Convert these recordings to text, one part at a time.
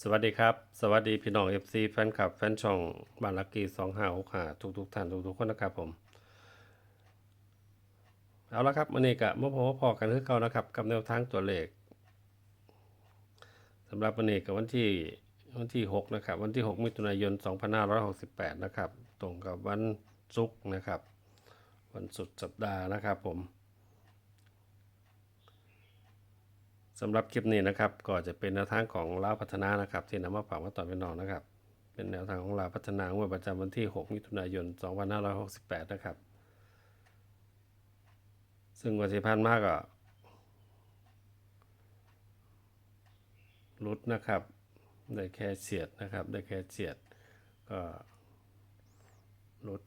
สวัสดีครับ สวัสดีพี่น้อง FC แฟนคลับ แฟนช่องบานลักกี้สองห้าหกห้าทุกทุกท่านทุกทุกคนนะครับผม เอาละครับวันนี้กะมาพบพอกันคือเก่านะครับกับแนวทางตัวเลขสำหรับวันนี้กับวันที่วันที่6นะครับวันที่6มิถุนายน2568นะครับ ตรงกับวันศุกร์นะครับ วันสุดสัปดาห์นะครับผม สำหรับคลิปนี้นะครับก็จะเป็นแนวทางของลาวพัฒนานะครับ ที่นำมาฝากมาต่อพี่น้องนะครับ เป็นแนวทางของลาวพัฒนางวดประจำวันที่ 6 มิถุนายน 2568 นะครับ ซึ่งวันที่ผ่านมาก็รุดนะครับ ได้แค่เฉียดนะครับ ได้แค่เฉียดก็รุด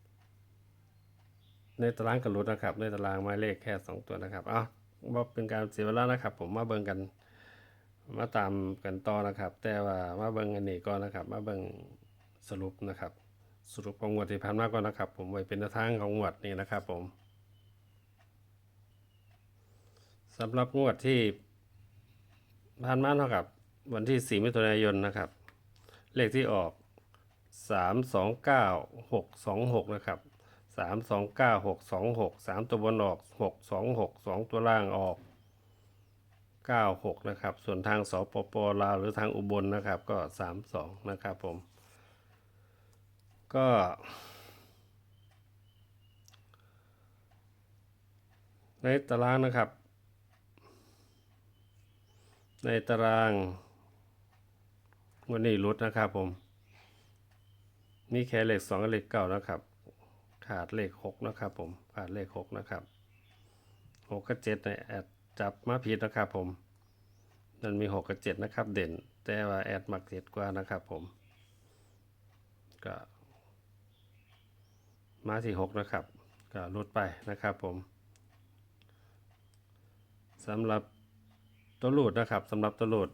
ในตารางกับรุดนะครับ ในตารางหมายเลขแค่ 2 ตัวนะครับอ้า ว่าเป็นการเสียเวลานะครับ ผมมาเบิ่งกันมาตามกันต่อนะครับ แต่ว่ามาเบิ่งอันนี้ก่อนนะครับ มาเบิ่งสรุปนะครับ สรุปของงวดที่ผ่านมาก่อนนะครับ ผมไว้เป็นทางของงวดนี้นะครับ ผมสำหรับงวดที่ผ่านมาเท่ากับ วันที่ 4 มิถุนายนนะครับ เลขที่ออก 3 2 9 6 2 6 นะครับ 3 2 9 6 2 6 3ตัวบนออก6 2 6 2ตัวล่างออก96นะครับ ส่วนทางสปปลาวหรือทางอุบลนะครับก็32นะครับผม ก็ในตารางนะครับ ในตาราง วันนี้รุดนะครับผม มีแค่เลขสองกับเลขเก้านะครับ ขาดเลขหกนะครับผมขาดเลขหกนะครับหกกับเจ็ดเนี่ยแอดจับมาผิดนะครับผมมันมีหกกับเจ็ดนะครับเด่น แต่ว่าแอดมักเจ็ดกว่านะครับผมก็มาที่หกนะครับ ก็ลดไปนะครับผมสำหรับตัวหลุดนะครับสำหรับตัวหลุด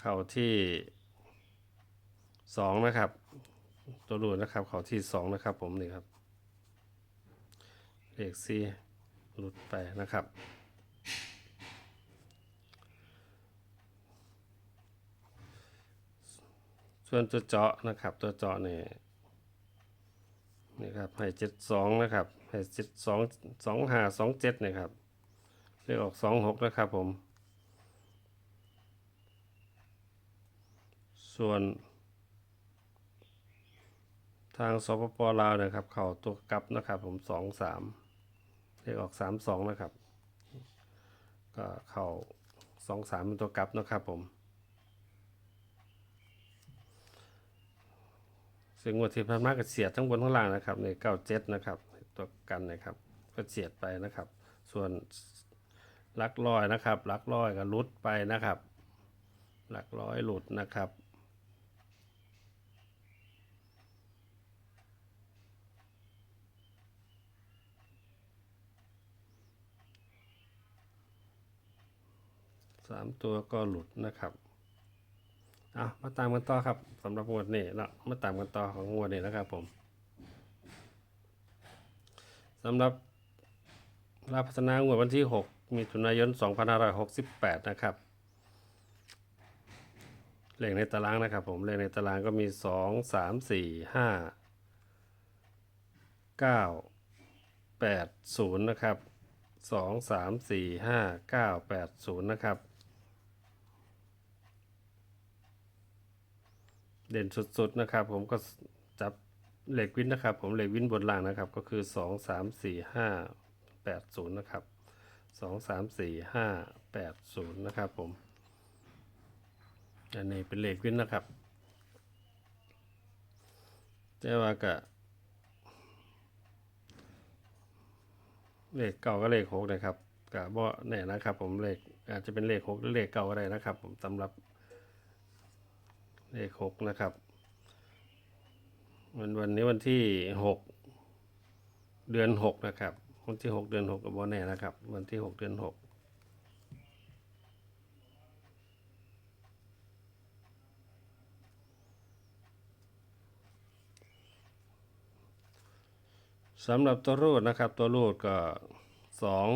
เข้าที่สองนะครับ ตัวหลุดนะครับเข้าที่สองนะครับ ผมนี่ครับเลขซีหลุดไปนะครับส่วนตัวเจาะนะครับ ตัวเจาะนี่นี่ครับให้เจ็ดสองนะครับให้เจ็ดสองสองห้าสองเจ็ดนะครับเลขออกสองหกนะครับผม ส่วน ทางสปปลาวนะครับ เข่าตัวกลับนะครับ ผมสองสามเลขออกสามสองนะครับ ก็เข่าสองสามเป็นตัวกลับนะครับผมซึ่งงวดที่ผ่านมาก็เสียดทั้งบนทั้งล่างนะครับในเก้าเจ็ดนะครับ ตัวกันนะครับก็เสียดไปนะครับ ส่วนลักร้อยนะครับลักร้อยก็ลุดไปนะครับหลักร้อยหลุดนะครับ สามตัวก็หลุดนะครับอะมาตามกันต่อครับสำหรับงวดนี้เนาะมาตามกันต่อของงวดนี้นะครับผมสำหรับราพัฒนางวดวันที่ 6มิถุนายน 2568 นะครับ เลขในตารางนะครับผมเลขในตารางก็มี 2 3 4 5 9 8 0 นะครับ 2 3 4 5 9 8 0 นะครับ เด่นสุดๆนะครับ ผมก็จับเหล็กวินนะครับ ผมเหล็กวินบนล่างนะครับ ก็คือ 2 3 4 5 8 0 นะครับ 2 3 4 5 8 0 นะครับผม อันนี้เป็นเหล็กวินนะครับแต่ว่าก็เลขเก่าก็เลขหกนะครับกะบ่แน่นะครับ ผมเลขอาจจะเป็นเลขหกหรือเลขเก่าก็ได้นะครับ ผมสำหรับ เลขหกนะครับ วันวันนี้วันที่หกเดือนหกนะครับ วันที่หกเดือนหกกับวันแน่นะครับ วันที่หกเดือนหกสำหรับตัวรูดนะครับ ตัวรูดก็สอง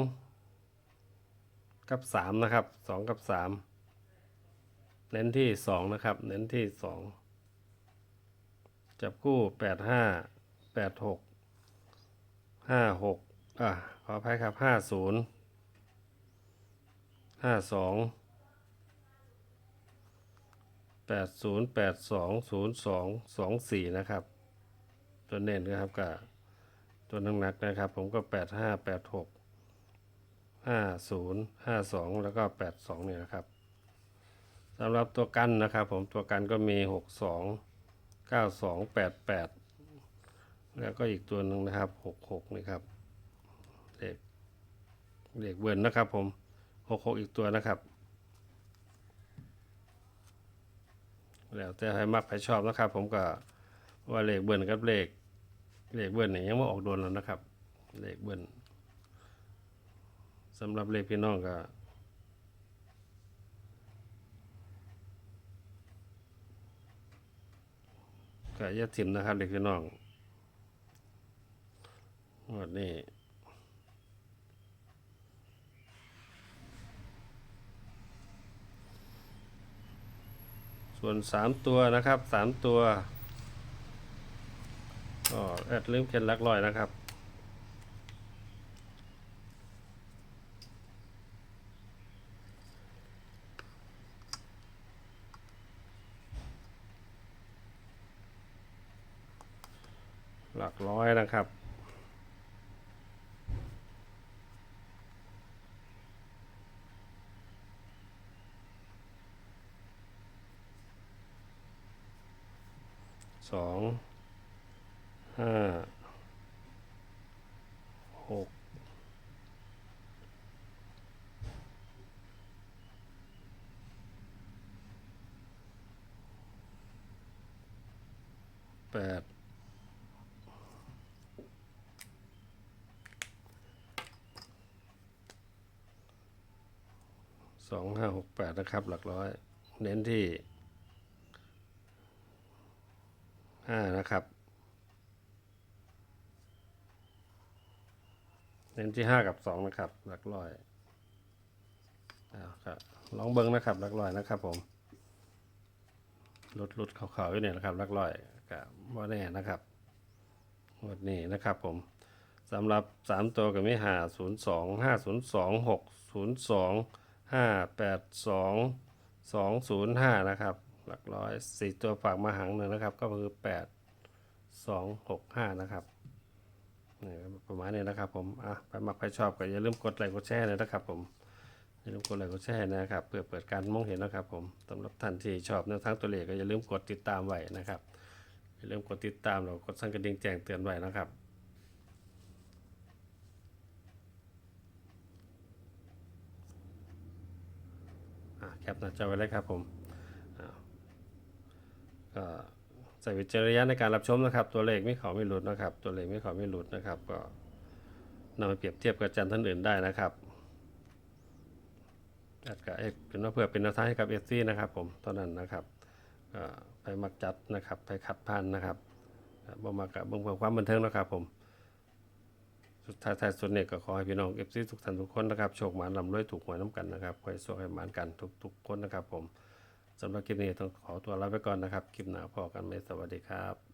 กับสามนะครับสองกับสาม เน้นที่สองนะครับ เน้นที่สองจับคู่แปดห้าแปดหกห้าหกอะขออภัยครับห้าศูนย์ห้าสองแปดศูนย์แปดสองศูนย์สองสองสี่นะครับ ตัวเน้นนะครับกับตัวนักหนักนะครับ ผมก็แปดห้าแปดหกห้าศูนย์ห้าสองแล้วก็แปดสองเนี่ยนะครับ สำหรับตัวกันนะครับผมตัวกันก็มีหกสองเก้าสองแปดแปดแล้วก็อีกตัวหนึ่งนะครับหกหกนี่ครับเลขเลขเบิร์นนะครับผมหกหกอีกตัวนะครับ แล้วแต่ให้มักใครชอบนะครับ ผมก็ว่าเลขเบิร์นกับเลขเลขเบิร์นเนี่ยยังไม่ออกโดนแล้วนะครับ เลขเบิร์นสำหรับเลขพี่น้องก็ ก็อย่าถิ่มนะครับเด็กพี่น้องวันนี้ส่วนสามตัวนะครับสามตัวก็แอดลืมเขียนลักลอยนะครับ ร้อยนะครับ สอง ห้า หกแปด สองห้าหกแปดนะครับ หลักร้อย เน้นที่ห้านะครับ เน้นที่ห้ากับสองนะครับ หลักร้อยอาครับลองเบิ้งนะครับหลักร้อยนะครับ ผมลดลดขาวๆอยู่เนี่ยนะครับหลักร้อยกับว่าแน่นะครับงวดนี้นะครับผมสำหรับสามตัวก็มีห้าศูนย์สองห้า ห้าแปดสองสองศูนย์ห้านะครับ หลักร้อยสี่ตัวฝากมาหางหนึ่งนะครับ ก็คือแปดสองหกห้านะครับนี่ก็ประมาณนี้นะครับผม อะไปมักไปชอบก็อย่าลืมกดไลค์กดแชร์เลยนะครับผมอย่าลืมกดไลค์กดแชร์นะครับ เพื่อเปิดการมองเห็นนะครับผมสำหรับท่านที่ชอบแนวทางตัวเลขก็อย่าลืมกดติดตามไว้นะครับอย่าลืมกดติดตามแล้วกดสั่นกระดิ่งแจ้งเตือนไว้นะครับ อะแคป หน้าจอไว้เลยครับผมก็ใส่วิจารณญาณในการรับชมนะครับ ตัวเลขไม่เขาไม่หลุดนะครับ ตัวเลขไม่เขาไม่หลุดนะครับ ก็นำไปเปรียบเทียบกับอาจารย์ท่านอื่นได้นะครับอาจจะเอกเป็นว่าเพื่อเป็นแนวทางให้กับเอฟซีนะครับผมเท่านั้นนะครับไปมักจัดนะครับ ไปขัดพันนะครับบ่มากับเบิ่งเพื่อความบันเทิงนะครับผม สุดท้ายท้ายสุดเนี่ยก็ขอให้พี่น้องเอฟซีทุกท่านทุกคนนะครับโชคหมานลำรวยถูกหวยน้ำกันนะครับขอให้โชคให้หมานกันทุกทุกคนนะครับผมสำหรับคลิปนี้ต้องขอตัวลาไปก่อนนะครับ คลิปหน้าพอกันไหมสวัสดีครับ